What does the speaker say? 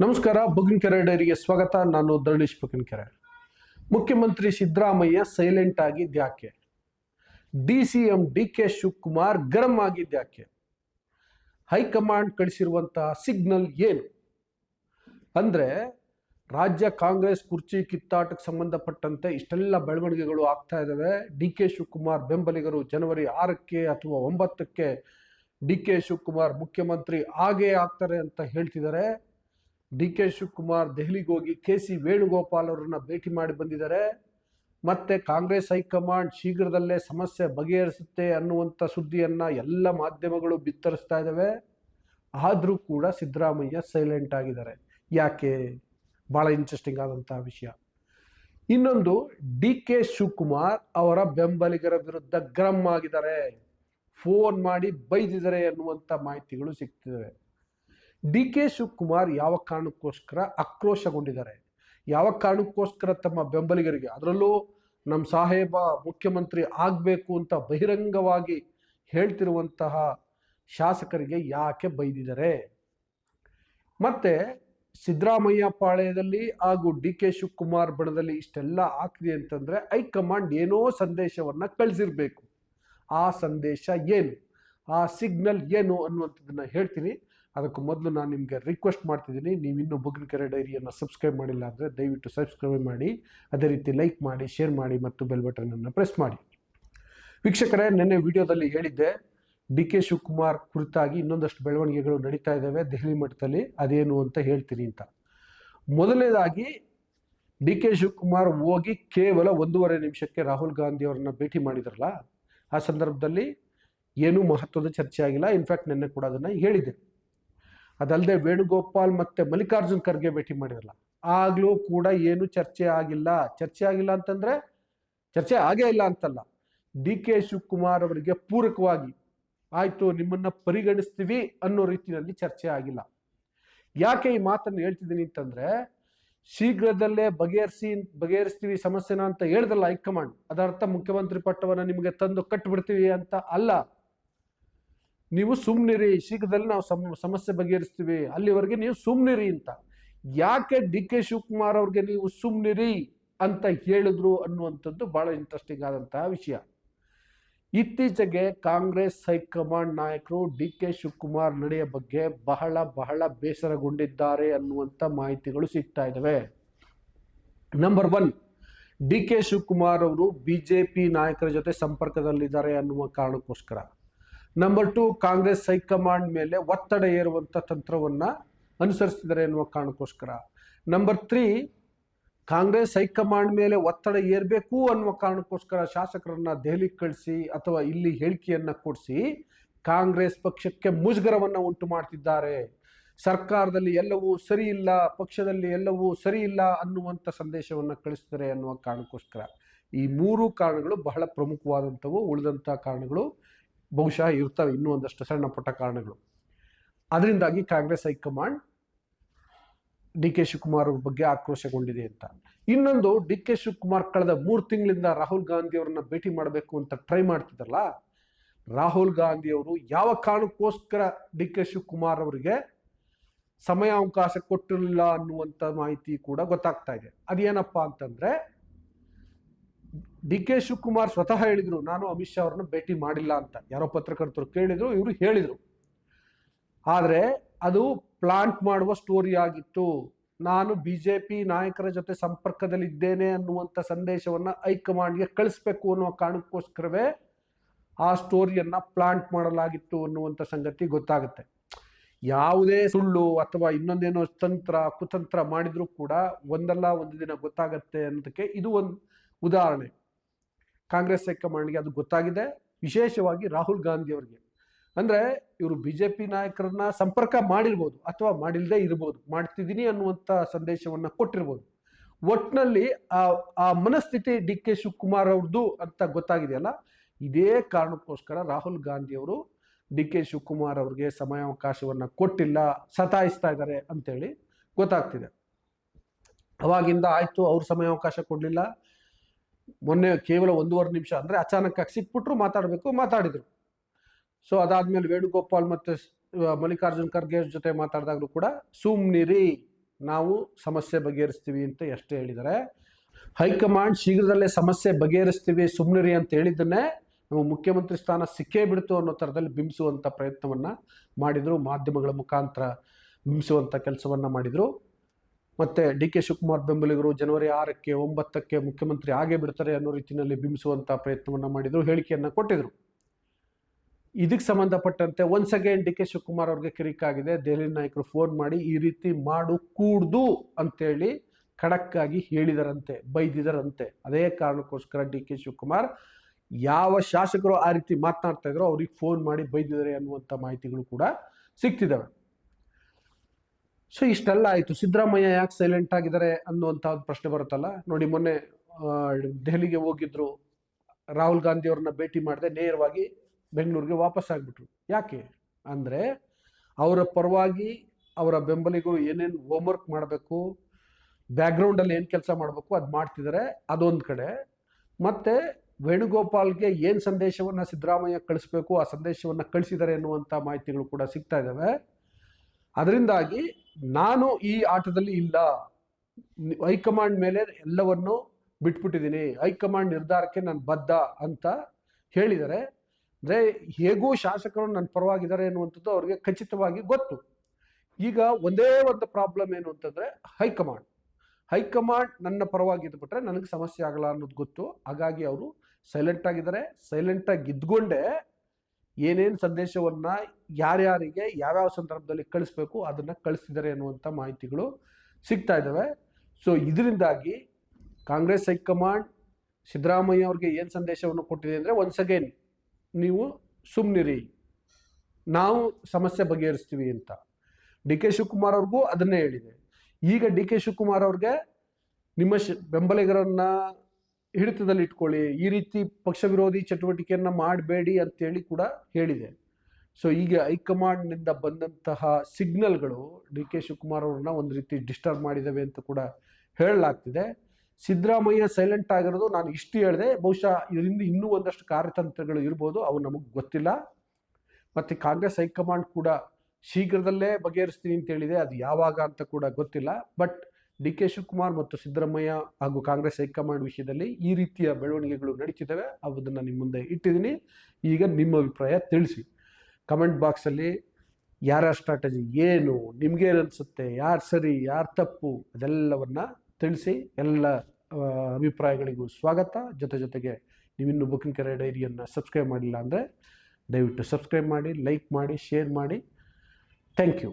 ನಮಸ್ಕಾರ ಬುಗಿನಕೆರೆ ಡೈರಿಗೆ ಸ್ವಾಗತ. ನಾನು ಧರಣೀಶ್ ಬುಗಿನಕೆರೆ ಮುಖ್ಯಮಂತ್ರಿ Siddaramaiah silent ಆಗಿದ್ಯಾಕೆ D C M D K Shivakumar ಗರಂ ಆಗಿದ್ಯಾಕೆ ಹೈಕಮಾಂಡ್ ಕಳಿಸಿರುವಂತಹ ಸಿಗ್ನಲ್ ಏನು? ಅಂದ್ರೆ, ರಾಜ್ಯ ಕಾಂಗ್ರೆಸ್ ಕುರ್ಚಿ ಕಿತ್ತಾಟಕ್ಕೆ ಸಂಬಂಧಪಟ್ಟಂತೆ ಇಷ್ಟೆಲ್ಲ ಬೆಳವಣಿಗೆಗಳು ಆಗ್ತಾ ಇದ್ದಾವೆ. ಡಿ ಕೆ ಶಿವಕುಮಾರ್ ಬೆಂಬಲಿಗರು ಜನವರಿ ಆರಕ್ಕೆ ಅಥವಾ ಒಂಬತ್ತಕ್ಕೆ ಡಿ ಕೆ ಶಿವಕುಮಾರ್ ಮುಖ್ಯಮಂತ್ರಿ ಆಗೇ ಆಗ್ತಾರೆ ಅಂತ ಹೇಳ್ತಿದ್ದಾರೆ. ಡಿ ಕೆ ಶಿವಕುಮಾರ್ ದೆಹಲಿಗೆ ಹೋಗಿ ಕೆ ಸಿ ವೇಣುಗೋಪಾಲ್ ಅವರನ್ನ ಭೇಟಿ ಮಾಡಿ ಬಂದಿದ್ದಾರೆ. ಮತ್ತೆ ಕಾಂಗ್ರೆಸ್ ಹೈಕಮಾಂಡ್ ಶೀಘ್ರದಲ್ಲೇ ಸಮಸ್ಯೆ ಬಗೆಹರಿಸುತ್ತೆ ಅನ್ನುವಂಥ ಸುದ್ದಿಯನ್ನು ಎಲ್ಲ ಮಾಧ್ಯಮಗಳು ಬಿತ್ತರಿಸ್ತಾ ಇದ್ದಾವೆ ಆದರೂ ಕೂಡ ಸಿದ್ದರಾಮಯ್ಯ ಸೈಲೆಂಟ್ ಆಗಿದ್ದಾರೆ. ಯಾಕೆ? ಭಾಳ ಇಂಟ್ರೆಸ್ಟಿಂಗ್ ಆದಂತಹ ವಿಷಯ. ಇನ್ನೊಂದು, ಡಿ ಕೆ ಶಿವಕುಮಾರ್ ಅವರ ಬೆಂಬಲಿಗರ ವಿರುದ್ಧ ಗರಂ ಆಗಿದ್ದಾರೆ. ಫೋನ್ ಮಾಡಿ ಬೈದಿದ್ದಾರೆ ಅನ್ನುವಂಥ ಮಾಹಿತಿಗಳು ಸಿಗ್ತಿದ್ದಾವೆ ಡಿ ಕೆ ಶಿವಕುಮಾರ್ ಯಾವ ಕಾರಣಕ್ಕೋಸ್ಕರ ಆಕ್ರೋಶಗೊಂಡಿದ್ದಾರೆ? ಯಾವ ಕಾರಣಕ್ಕೋಸ್ಕರ ತಮ್ಮ ಬೆಂಬಲಿಗರಿಗೆ? ಅದರಲ್ಲೂ ನಮ್ಮ ಸಾಹೇಬ ಮುಖ್ಯಮಂತ್ರಿ ಆಗಬೇಕು ಅಂತ ಬಹಿರಂಗವಾಗಿ ಹೇಳ್ತಿರುವಂತಹ ಶಾಸಕರಿಗೆ ಯಾಕೆ ಬೈದಿದ್ದಾರೆ? ಮತ್ತೆ ಸಿದ್ದರಾಮಯ್ಯ ಪಾಳ್ಯದಲ್ಲಿ ಹಾಗೂ ಡಿ ಕೆ ಶಿವಕುಮಾರ್ ಬಣದಲ್ಲಿ ಇಷ್ಟೆಲ್ಲ ಆಗ್ತಿದೆ ಅಂತಂದ್ರೆ ಹೈಕಮಾಂಡ್ ಏನೋ ಸಂದೇಶವನ್ನ ಕಳಿಸಿರ್ಬೇಕು. ಆ ಸಂದೇಶ ಏನು? ಆ ಸಿಗ್ನಲ್ ಏನು ಅನ್ನುವಂಥದ್ದನ್ನು ಹೇಳ್ತೀನಿ. ಅದಕ್ಕೂ ಮೊದಲು ನಾನು ನಿಮಗೆ ರಿಕ್ವೆಸ್ಟ್ ಮಾಡ್ತಿದ್ದೀನಿ. ನೀವು ಇನ್ನೂ ಬುಗ್ನಕೆರೆ ಡೈರಿಯನ್ನು ಸಬ್ಸ್ಕ್ರೈಬ್ ಮಾಡಿಲ್ಲ ಅಂದರೆ ದಯವಿಟ್ಟು ಸಬ್ಸ್ಕ್ರೈಬ್ ಮಾಡಿ. ಅದೇ ರೀತಿ ಲೈಕ್ ಮಾಡಿ ಶೇರ್ ಮಾಡಿ ಮತ್ತು ಬೆಲ್ ಬಟನನ್ನು ಪ್ರೆಸ್ ಮಾಡಿ. ವೀಕ್ಷಕರೇ, ನಿನ್ನೆ ವಿಡಿಯೋದಲ್ಲಿ ಹೇಳಿದ್ದೆ, ಡಿ ಕೆ ಶಿವಕುಮಾರ್ ಕುರಿತಾಗಿ ಇನ್ನೊಂದಷ್ಟು ಬೆಳವಣಿಗೆಗಳು ನಡೀತಾ ಇದ್ದಾವೆ ದೆಹಲಿ ಮಟ್ಟದಲ್ಲಿ. ಅದೇನು ಅಂತ ಹೇಳ್ತೀನಿ ಅಂತ. ಮೊದಲನೇದಾಗಿ, ಡಿ ಕೆ ಶಿವಕುಮಾರ್ ಹೋಗಿ ಕೇವಲ ಒಂದೂವರೆ ನಿಮಿಷಕ್ಕೆ ರಾಹುಲ್ ಗಾಂಧಿ ಅವರನ್ನ ಭೇಟಿ ಮಾಡಿದ್ರಲ್ಲ, ಆ ಸಂದರ್ಭದಲ್ಲಿ ಏನೂ ಮಹತ್ವದ ಚರ್ಚೆ ಆಗಿಲ್ಲ. ಇನ್ಫ್ಯಾಕ್ಟ್ ನಿನ್ನೆ ಕೂಡ ಅದನ್ನು ಹೇಳಿದೆ ಅದಲ್ಲದೆ ವೇಣುಗೋಪಾಲ್ ಮತ್ತೆ ಮಲ್ಲಿಕಾರ್ಜುನ್ ಖರ್ಗೆ ಭೇಟಿ ಮಾಡಿರಲ್ಲ ಆಗ್ಲೂ ಕೂಡ ಏನು ಚರ್ಚೆ ಆಗಿಲ್ಲ. ಚರ್ಚೆ ಆಗಿಲ್ಲ ಅಂತಂದ್ರೆ, ಚರ್ಚೆ ಆಗೇ ಇಲ್ಲ ಅಂತಲ್ಲ. ಡಿ ಕೆ ಶಿವಕುಮಾರ್ ಅವರಿಗೆ ಪೂರಕವಾಗಿ, ಆಯಿತು, ನಿಮ್ಮನ್ನ ಪರಿಗಣಿಸ್ತೀವಿ ಅನ್ನೋ ರೀತಿಯಲ್ಲಿ ಚರ್ಚೆ ಆಗಿಲ್ಲ. ಯಾಕೆ ಈ ಮಾತನ್ನು ಹೇಳ್ತಿದ್ದೀನಿ ಅಂತಂದ್ರೆ, ಶೀಘ್ರದಲ್ಲೇ ಬಗೆಹರಿಸಿ, ಬಗೆಹರಿಸ್ತೀವಿ ಸಮಸ್ಯೆನ ಅಂತ ಹೇಳ್ದಲ್ಲ ಹೈಕಮಾಂಡ್, ಅದರ್ಥ ಮುಖ್ಯಮಂತ್ರಿ ಪಟ್ಟವನ್ನ ನಿಮಗೆ ತಂದು ಕಟ್ಬಿಡ್ತೀವಿ ಅಂತ ಅಲ್ಲ. ನೀವು ಸುಮ್ನಿರಿ ಶೀಘ್ರದಲ್ಲಿ ನಾವು ಸಮ, ಸಮಸ್ಯೆ ಬಗೆಹರಿಸ್ತೀವಿ, ಅಲ್ಲಿವರೆಗೆ ನೀವು ಸುಮ್ನಿರಿ ಅಂತ. ಯಾಕೆ ಡಿ ಕೆ ಶಿವಕುಮಾರ್ ಅವ್ರಿಗೆ ನೀವು ಸುಮ್ನಿರಿ ಅಂತ ಹೇಳಿದ್ರು ಅನ್ನುವಂಥದ್ದು ಬಹಳ ಇಂಟ್ರೆಸ್ಟಿಂಗ್ ಆದಂತಹ ವಿಷಯ. ಇತ್ತೀಚೆಗೆ ಕಾಂಗ್ರೆಸ್ ಹೈಕಮಾಂಡ್ ನಾಯಕರು ಡಿ ಕೆ ಶಿವಕುಮಾರ್ ನಡೆಯ ಬಗ್ಗೆ ಬಹಳ ಬಹಳ ಬೇಸರಗೊಂಡಿದ್ದಾರೆ ಅನ್ನುವಂಥ ಮಾಹಿತಿಗಳು ಸಿಗ್ತಾ ಇದ್ದಾವೆ number one D K Shivakumar ಅವರು ಬಿಜೆಪಿ ನಾಯಕರ ಜೊತೆ ಸಂಪರ್ಕದಲ್ಲಿದ್ದಾರೆ ಅನ್ನುವ ಕಾರಣಕ್ಕೋಸ್ಕರ. ನಂಬರ್ ಟು ಕಾಂಗ್ರೆಸ್ ಹೈಕಮಾಂಡ್ ಮೇಲೆ ಒತ್ತಡ ಏರುವಂಥ ತಂತ್ರವನ್ನ ಅನುಸರಿಸಿದರೆ ಎನ್ನುವ ಕಾರಣಕ್ಕೋಸ್ಕರ. ನಂಬರ್ ತ್ರೀ ಕಾಂಗ್ರೆಸ್ ಹೈಕಮಾಂಡ್ ಮೇಲೆ ಒತ್ತಡ ಏರಬೇಕು ಅನ್ನುವ ಕಾರಣಕ್ಕೋಸ್ಕರ ಶಾಸಕರನ್ನ ದೆಹಲಿಗೆ ಕಳಿಸಿ ಅಥವಾ ಇಲ್ಲಿ ಹೇಳಿಕೆಯನ್ನು ಕೊಡಿಸಿ ಕಾಂಗ್ರೆಸ್ ಪಕ್ಷಕ್ಕೆ ಮುಜುಗರವನ್ನು ಉಂಟು ಮಾಡ್ತಿದ್ದಾರೆ. ಸರ್ಕಾರದಲ್ಲಿ ಎಲ್ಲವೂ ಸರಿ ಇಲ್ಲ, ಪಕ್ಷದಲ್ಲಿ ಎಲ್ಲವೂ ಸರಿ ಇಲ್ಲ ಅನ್ನುವಂಥ ಸಂದೇಶವನ್ನ ಕಳಿಸ್ತಾರೆ ಅನ್ನುವ ಕಾರಣಕ್ಕೋಸ್ಕರ. ಈ ಮೂರು ಕಾರಣಗಳು ಬಹಳ ಪ್ರಮುಖವಾದಂಥವು, ಉಳಿದಂಥ ಕಾರಣಗಳು ಬಹುಶಃ ಇರ್ತವೆ ಇನ್ನೂ ಒಂದಷ್ಟು ಸಣ್ಣ ಪುಟ್ಟ ಕಾರಣಗಳು. ಅದರಿಂದಾಗಿ Congress high command D K Shivakumar ಅವ್ರ ಬಗ್ಗೆ ಆಕ್ರೋಶಗೊಂಡಿದೆ ಅಂತ. ಇನ್ನೊಂದು, ಡಿ ಕೆ ಶಿವಕುಮಾರ್ ಕಳೆದ ಮೂರು ತಿಂಗಳಿಂದ ರಾಹುಲ್ ಗಾಂಧಿ ಅವರನ್ನ ಭೇಟಿ ಮಾಡಬೇಕು ಅಂತ ಟ್ರೈ ಮಾಡ್ತಿದ್ರಲ್ಲ ರಾಹುಲ್ ಗಾಂಧಿ ಅವರು ಯಾವ ಕಾರಣಕ್ಕೋಸ್ಕರ ಡಿ ಕೆ ಶಿವಕುಮಾರ್ ಅವರಿಗೆ ಸಮಯಾವಕಾಶ ಕೊಟ್ಟಿರಲಿಲ್ಲ ಅನ್ನುವಂಥ ಮಾಹಿತಿ ಕೂಡ ಗೊತ್ತಾಗ್ತಾ ಇದೆ. ಅದೇನಪ್ಪ ಅಂತಂದ್ರೆ ಡಿ ಕೆ ಶಿವಕುಮಾರ್ ಸ್ವತಃ ಹೇಳಿದ್ರು, ನಾನು ಅಮಿತ್ ಶಾ ಅವ್ರನ್ನ ಭೇಟಿ ಮಾಡಿಲ್ಲ ಅಂತ. ಯಾರೋ ಪತ್ರಕರ್ತರು ಕೇಳಿದ್ರು, ಇವರು ಹೇಳಿದರು. ಆದರೆ ಅದು ಪ್ಲಾಂಟ್ ಮಾಡುವ ಸ್ಟೋರಿ ಆಗಿತ್ತು. ನಾನು ಬಿಜೆಪಿ ನಾಯಕರ ಜೊತೆ ಸಂಪರ್ಕದಲ್ಲಿದ್ದೇನೆ ಅನ್ನುವಂಥ ಸಂದೇಶವನ್ನ ಹೈಕಮಾಂಡ್ಗೆ ಕಳಿಸ್ಬೇಕು ಅನ್ನುವ ಕಾರಣಕ್ಕೋಸ್ಕರವೇ ಆ ಸ್ಟೋರಿಯನ್ನ ಪ್ಲಾಂಟ್ ಮಾಡಲಾಗಿತ್ತು ಅನ್ನುವಂಥ ಸಂಗತಿ ಗೊತ್ತಾಗುತ್ತೆ. ಯಾವುದೇ ಸುಳ್ಳು ಅಥವಾ ಇನ್ನೊಂದೇನೋ ತಂತ್ರ, ಕುತಂತ್ರ ಮಾಡಿದರೂ ಕೂಡ ಒಂದಲ್ಲ ಒಂದು ದಿನ ಗೊತ್ತಾಗತ್ತೆ ಅನ್ನೋದಕ್ಕೆ ಇದು ಒಂದು ಉದಾಹರಣೆ, ಕಾಂಗ್ರೆಸ್ ಹೈಕಮಾಂಡ್ಗೆ ಅದು ಗೊತ್ತಾಗಿದೆ, ವಿಶೇಷವಾಗಿ ರಾಹುಲ್ ಗಾಂಧಿ ಅವರಿಗೆ. ಅಂದ್ರೆ ಇವರು ಬಿಜೆಪಿ ನಾಯಕರನ್ನ ಸಂಪರ್ಕ ಮಾಡಿರ್ಬೋದು ಅಥವಾ ಮಾಡಿಲ್ಲದೆ ಇರ್ಬೋದು, ಮಾಡ್ತಿದ್ದೀನಿ ಅನ್ನುವಂಥ ಸಂದೇಶವನ್ನ ಕೊಟ್ಟಿರ್ಬೋದು. ಒಟ್ನಲ್ಲಿ ಆ ಆ ಮನಸ್ಥಿತಿ ಡಿ ಕೆ ಶಿವಕುಮಾರ್ ಅವ್ರದ್ದು ಅಂತ ಗೊತ್ತಾಗಿದೆಯಲ್ಲ, ಇದೇ ಕಾರಣಕ್ಕೋಸ್ಕರ ರಾಹುಲ್ ಗಾಂಧಿ ಅವರು ಡಿ ಕೆ ಶಿವಕುಮಾರ್ ಅವ್ರಿಗೆ ಸಮಯಾವಕಾಶವನ್ನು ಕೊಟ್ಟಿಲ್ಲ, ಸತಾಯಿಸ್ತಾ ಇದ್ದಾರೆ ಅಂತೇಳಿ ಗೊತ್ತಾಗ್ತಿದೆ. ಅವಾಗಿಂದ ಆಯ್ತು, ಅವ್ರು ಸಮಯಾವಕಾಶ ಕೊಡಲಿಲ್ಲ ಮೊನ್ನೆ ಕೇವಲ ಒಂದೂವರೆ ನಿಮಿಷ ಅಂದರೆ ಅಚಾನಕ್ ಸಿಕ್ಬಿಟ್ರು, ಮಾತಾಡಬೇಕು, ಮಾತಾಡಿದರು. ಸೊ ಅದಾದ್ಮೇಲೆ ವೇಣುಗೋಪಾಲ್ ಮತ್ತು ಮಲ್ಲಿಕಾರ್ಜುನ್ ಖರ್ಗೆ ಜೊತೆ ಮಾತಾಡಿದಾಗಲೂ ಕೂಡ ಸುಮ್ನಿರಿ ನಾವು ಸಮಸ್ಯೆ ಬಗೆಹರಿಸ್ತೀವಿ ಅಂತ ಎಷ್ಟು ಹೇಳಿದ್ದಾರೆ ಹೈಕಮಾಂಡ್ ಶೀಘ್ರದಲ್ಲೇ ಸಮಸ್ಯೆ ಬಗೆಹರಿಸ್ತೀವಿ ಸುಮ್ನಿರಿ ಅಂತ ಹೇಳಿದ್ದನ್ನೇ ನಮ್ಮ ಮುಖ್ಯಮಂತ್ರಿ ಸ್ಥಾನ ಸಿಕ್ಕೇ ಬಿಡ್ತು ಅನ್ನೋ ಥರದಲ್ಲಿ ಬಿಂಬಿಸುವಂಥ ಪ್ರಯತ್ನವನ್ನು ಮಾಡಿದರು, ಮಾಧ್ಯಮಗಳ ಮುಖಾಂತರ ಬಿಂಬಿಸುವಂಥ ಕೆಲಸವನ್ನು ಮಾಡಿದರು. ಮತ್ತು ಡಿ ಕೆ ಶಿವಕುಮಾರ್ ಬೆಂಬಲಿಗರು ಜನವರಿ ಆರಕ್ಕೆ, ಒಂಬತ್ತಕ್ಕೆ ಮುಖ್ಯಮಂತ್ರಿ ಆಗೇ ಬಿಡ್ತಾರೆ ಅನ್ನೋ ರೀತಿಯಲ್ಲಿ ಬಿಂಬಿಸುವಂಥ ಪ್ರಯತ್ನವನ್ನು ಮಾಡಿದರು, ಹೇಳಿಕೆಯನ್ನು ಕೊಟ್ಟಿದ್ರು. ಇದಕ್ಕೆ ಸಂಬಂಧಪಟ್ಟಂತೆ once again D K Shivakumar ಅವ್ರಿಗೆ ಕಿರಿಕಾಗಿದೆ ದೆಹಲಿ ನಾಯಕರು ಫೋನ್ ಮಾಡಿ ಈ ರೀತಿ ಮಾಡು ಕೂಡ್ದು ಅಂತೇಳಿ ಖಡಕ್ಕಾಗಿ ಹೇಳಿದರಂತೆ, ಬೈದಿದರಂತೆ. ಅದೇ ಕಾರಣಕ್ಕೋಸ್ಕರ ಡಿ ಕೆ ಶಿವಕುಮಾರ್ ಯಾವ ಶಾಸಕರು ಆ ರೀತಿ ಮಾತನಾಡ್ತಾ ಇದ್ರು ಅವ್ರಿಗೆ ಫೋನ್ ಮಾಡಿ ಬೈದಿದ್ದಾರೆ ಅನ್ನುವಂಥ ಮಾಹಿತಿಗಳು ಕೂಡ ಸಿಗ್ತಿದ್ದಾವೆ. ಸೊ ಇಷ್ಟೆಲ್ಲ ಆಯಿತು. ಸಿದ್ದರಾಮಯ್ಯ ಯಾಕೆ ಸೈಲೆಂಟ್ ಆಗಿದ್ದಾರೆ ಅನ್ನುವಂಥ ಒಂದು ಪ್ರಶ್ನೆ ಬರುತ್ತಲ್ಲ? ನೋಡಿ, ಮೊನ್ನೆ ದೆಹಲಿಗೆ ಹೋಗಿದ್ರು. ರಾಹುಲ್ ಗಾಂಧಿ ಅವ್ರನ್ನ ಭೇಟಿ ಮಾಡದೆ ನೇರವಾಗಿ ಬೆಂಗಳೂರಿಗೆ ವಾಪಸ್ ಆಗಿಬಿಟ್ರು. ಯಾಕೆ? ಅಂದರೆ ಅವರ ಪರವಾಗಿ ಅವರ ಬೆಂಬಲಿಗರು ಏನೇನು ಹೋಮ್ವರ್ಕ್ ಮಾಡಬೇಕು ಬ್ಯಾಕ್ಗ್ರೌಂಡಲ್ಲಿ ಏನು ಕೆಲಸ ಮಾಡಬೇಕು ಅದು ಮಾಡ್ತಿದ್ದಾರೆ ಅದೊಂದು ಕಡೆ. ಮತ್ತು ವೇಣುಗೋಪಾಲ್ಗೆ ಏನು ಸಂದೇಶವನ್ನು ಸಿದ್ದರಾಮಯ್ಯ ಕಳಿಸ್ಬೇಕು, ಆ ಸಂದೇಶವನ್ನು ಕಳಿಸಿದ್ದಾರೆ ಎನ್ನುವಂಥ ಮಾಹಿತಿಗಳು ಕೂಡ ಸಿಗ್ತಾ ಇದ್ದಾವೆ ಅದರಿಂದಾಗಿ ನಾನು ಈ ಆಟದಲ್ಲಿ ಇಲ್ಲ. ಹೈಕಮಾಂಡ್ ಮೇಲೆ ಎಲ್ಲವನ್ನು ಬಿಟ್ಬಿಟ್ಟಿದ್ದೀನಿ. ಹೈಕಮಾಂಡ್ ನಿರ್ಧಾರಕ್ಕೆ ನಾನು ಬದ್ಧ ಅಂತ ಹೇಳಿದರೆ, ಅಂದರೆ ಹೇಗೂ ಶಾಸಕರು ನನ್ನ ಪರವಾಗಿದ್ದಾರೆ ಎನ್ನುವಂಥದ್ದು ಅವ್ರಿಗೆ ಖಚಿತವಾಗಿ ಗೊತ್ತು. ಈಗ ಒಂದೇ ಒಂದು ಪ್ರಾಬ್ಲಮ್ ಏನು ಅಂತಂದರೆ ಹೈಕಮಾಂಡ್. ಹೈಕಮಾಂಡ್ ನನ್ನ ಪರವಾಗಿ ಇದ್ಬಿಟ್ರೆ ನನಗೆ ಸಮಸ್ಯೆ ಆಗಲ್ಲ ಅನ್ನೋದು ಗೊತ್ತು. ಹಾಗಾಗಿ ಅವರು ಸೈಲೆಂಟ್ ಆಗಿದ್ದಾರೆ. ಸೈಲೆಂಟಾಗಿ ಇದ್ಕೊಂಡೇ ಏನೇನು ಸಂದೇಶವನ್ನು ಯಾರ್ಯಾರಿಗೆ ಯಾವ್ಯಾವ ಸಂದರ್ಭದಲ್ಲಿ ಕಳಿಸ್ಬೇಕು ಅದನ್ನು ಕಳಿಸ್ತಿದ್ದಾರೆ ಅನ್ನುವಂಥ ಮಾಹಿತಿಗಳು ಸಿಗ್ತಾ ಇದ್ದಾವೆ ಸೊ ಇದರಿಂದಾಗಿ ಕಾಂಗ್ರೆಸ್ ಹೈಕಮಾಂಡ್ ಸಿದ್ದರಾಮಯ್ಯ ಅವ್ರಿಗೆ ಏನು ಸಂದೇಶವನ್ನು ಕೊಟ್ಟಿದೆ ಅಂದರೆ ಒನ್ಸ್ ಅಗೇನ್ ನೀವು ಸುಮ್ಮನಿರಿ ನಾವು ಸಮಸ್ಯೆ ಬಗೆಹರಿಸ್ತೀವಿ ಅಂತ. ಡಿ ಕೆ ಶಿವಕುಮಾರ್ ಅವ್ರಿಗೂ ಅದನ್ನೇ ಹೇಳಿದೆ. ಈಗ ಡಿ ಕೆ ಶಿವಕುಮಾರ್ ಅವ್ರಿಗೆ ನಿಮ್ಮ ಶ ಬೆಂಬಲಿಗರನ್ನ ಹಿಡಿತದಲ್ಲಿ ಇಟ್ಕೊಳ್ಳಿ. ಈ ರೀತಿ ಪಕ್ಷ ವಿರೋಧಿ ಚಟುವಟಿಕೆಯನ್ನು ಮಾಡಬೇಡಿ ಅಂತೇಳಿ ಕೂಡ ಹೇಳಿದೆ. ಸೊ ಈಗ ಹೈಕಮಾಂಡ್ನಿಂದ ಬಂದಂತಹ ಸಿಗ್ನಲ್ಗಳು ಡಿ ಕೆ ಶಿವಕುಮಾರ್ ಅವ್ರನ್ನ ಒಂದು ರೀತಿ ಡಿಸ್ಟರ್ಬ್ ಮಾಡಿದ್ದಾವೆ ಅಂತ ಕೂಡ ಹೇಳಲಾಗ್ತಿದೆ. ಸಿದ್ದರಾಮಯ್ಯ ಸೈಲೆಂಟ್ ಆಗಿರೋದು ನಾನು ಇಷ್ಟು ಹೇಳಿದೆ. ಬಹುಶಃ ಇದರಿಂದ ಇನ್ನೂ ಒಂದಷ್ಟು ಕಾರ್ಯತಂತ್ರಗಳು ಇರ್ಬೋದು, ಅವು ನಮಗೆ ಗೊತ್ತಿಲ್ಲ. ಮತ್ತು ಕಾಂಗ್ರೆಸ್ ಹೈಕಮಾಂಡ್ ಕೂಡ ಶೀಘ್ರದಲ್ಲೇ ಬಗೆಹರಿಸ್ತೀನಿ ಅಂತ ಹೇಳಿದೆ. ಅದು ಯಾವಾಗ ಅಂತ ಕೂಡ ಗೊತ್ತಿಲ್ಲ. ಬಟ್ ಡಿ ಕೆ ಶಿವಕುಮಾರ್ ಮತ್ತು ಸಿದ್ದರಾಮಯ್ಯ ಹಾಗೂ ಕಾಂಗ್ರೆಸ್ ಹೈಕಮಾಂಡ್ ವಿಷಯದಲ್ಲಿ ಈ ರೀತಿಯ ಬೆಳವಣಿಗೆಗಳು ನಡೀತಿದ್ದಾವೆ ಅದನ್ನು ನಿಮ್ಮ ಮುಂದೆ ಇಟ್ಟಿದ್ದೀನಿ. ಈಗ ನಿಮ್ಮ ಅಭಿಪ್ರಾಯ ತಿಳಿಸಿ. ಕಮೆಂಟ್ ಬಾಕ್ಸಲ್ಲಿ ಯಾರ ಸ್ಟ್ರಾಟಜಿ ಏನು ನಿಮ್ಗೇನು ಅನಿಸುತ್ತೆ, ಯಾರು ಸರಿ, ಯಾರು ತಪ್ಪು, ಅದೆಲ್ಲವನ್ನು ತಿಳಿಸಿ. ಎಲ್ಲ ಅಭಿಪ್ರಾಯಗಳಿಗೂ ಸ್ವಾಗತ. ಜೊತೆ ಜೊತೆಗೆ ನೀವಿನ್ನು ಬುಕಿಂಗ್ ಕೆರೆ ಡೈರಿಯನ್ನು ಸಬ್ಸ್ಕ್ರೈಬ್ ಮಾಡಿಲ್ಲ ಅಂದರೆ ದಯವಿಟ್ಟು ಸಬ್ಸ್ಕ್ರೈಬ್ ಮಾಡಿ, ಲೈಕ್ ಮಾಡಿ, ಶೇರ್ ಮಾಡಿ. Thank you.